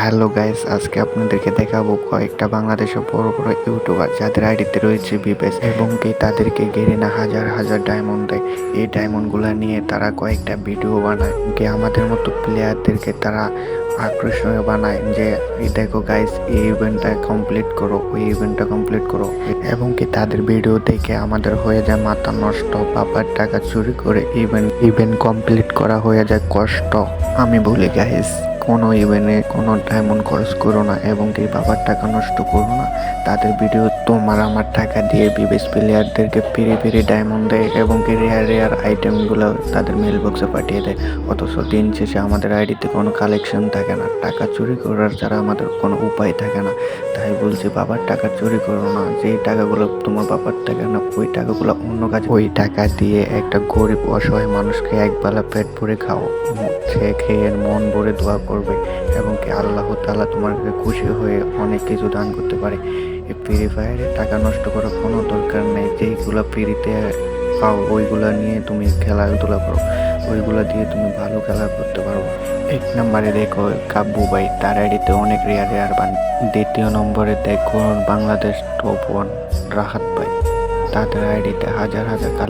Hello guys, আজকে আপনাদেরকে দেখাবো কয়েকটা বাংলাদেশের বড় বড় ইউটিউবার যাদের আইডিতে রয়েছে বিবেস এবং কি তাদেরকে ঘিরে না হাজার হাজার ডায়মন্ড দেয়। এই ডায়মন্ডগুলো নিয়ে তারা কয়েকটা ভিডিও বানায়, কি আমাদের মতো প্লেয়ারদেরকে তারা আকর্ষণীয় বানায় যে দেখো গাইস এই ইভেন্টটা কমপ্লিট করো, ওই ইভেন্টটা কমপ্লিট করো। এবং কি তাদের ভিডিও দেখে আমাদের হয়ে যায় মাথা নষ্ট, বাবার টাকা চুরি করে ইভেন্ট ইভেন্ট কমপ্লিট করা হয়ে যায় কষ্ট। আমি বলি গাইস কোনো ইভেন্টে কোনো ডায়মন্ড খরচ করো না এবং কি বাবার টাকা নষ্ট করো না। তাদের ভিডিও তোমার আমার টাকা দিয়ে বিবেশ প্লেয়ারদেরকে ফিরে ফিরে ডায়মন্ড দেয় এবং কি রেয়ার রেয়ার আইটেমগুলো তাদের মেল বক্সে পাঠিয়ে দেয়। অথচ দিন শেষে আমাদের আইডিতে কোনো কালেকশন থাকে না। টাকা চুরি করার ছাড়া আমাদের কোনো উপায় থাকে না। তাই বলছি, বাবার টাকা চুরি করো না। যেই টাকাগুলো তোমার বাবার টাকা না, ওই টাকাগুলো অন্য কাজে ওই টাকা দিয়ে একটা গরিব, অসহায় মানুষকে একবেলা পেট ভরে খাও সে খেয়ে মন ভরে দোয়া করবে এবং কি আল্লাহ তাআলা তোমার খুশি হয়ে অনেক কিছু দান করতে পারে। এই ফ্রি ফায়ারে টাকা নষ্ট করার কোনো দরকার নেই। যেইগুলো ফ্রিতে পাও, ওইগুলো নিয়ে তুমি খেলাধুলা করো। ওইগুলো দিয়ে তুমি ভালো খেলা করতে পারো। এক নম্বরে দেখো, কাব্বু ভাই, তার আইডিতে অনেক রেয়ার রেয়ার বান দ্বিতীয় নম্বরে দেখো, বাংলাদেশ টপ ওয়ান রাহাত ভাই। তাদের আইডিতে হাজার হাজার